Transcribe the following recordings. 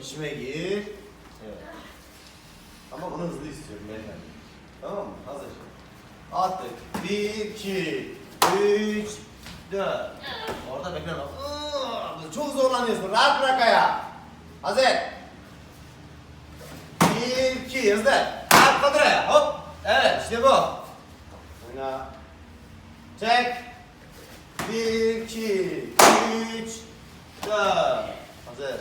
içime gir. Evet. Ama bunu hızlı istiyorum beyefendi. Tamam mı? Hazır. Attık. Bir, iki, üç, dört. Orada bekle Çok zorlanıyorsun. Rahat bırak ayağı. Hazır. Bir, iki, hızlı. At kaldır ayağı. Hop. Evet, işte bu. Oyna. Çek. Bir, iki, üç, dört. Hazır.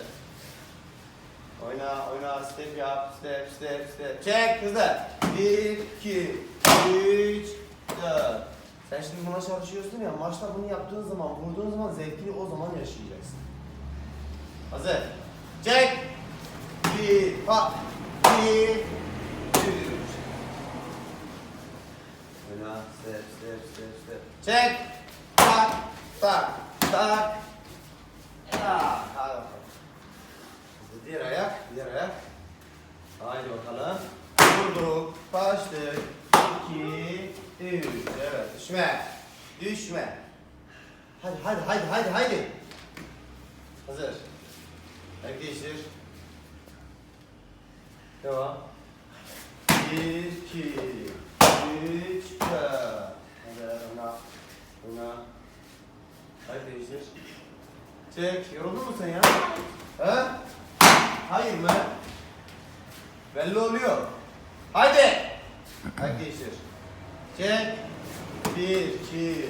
Oyna, oyna, step yap, step, step, step. Çek, hızlı. Bir, iki, üç, dört. Sen şimdi buna çalışıyorsun ya, maçta bunu yaptığın zaman, vurduğun zaman zevkini o zaman yaşayacaksın. Hazır. Çek. Bir, ha, bir, üç. Oyna, step, step, step, step. Çek. Tak, tak. Tak. Hadi bakalım. Hızlı Diğer ayak, diğer ayak. Haydi bakalım. Vurduk, başlık. İki, üç. Evet, düşme. Düşme. Hadi, hadi, hadi, hadi, hadi. Hazır. Ayak değiştir. Devam. Bir, iki, üç, dört. Hadi, oyna. Oyna. Ayak değiştir. Çek. Yoruldun mu sen ya? He? Hayır mı? Belli oluyor. Haydi. Ayak değiştir. Çek. Bir, iki,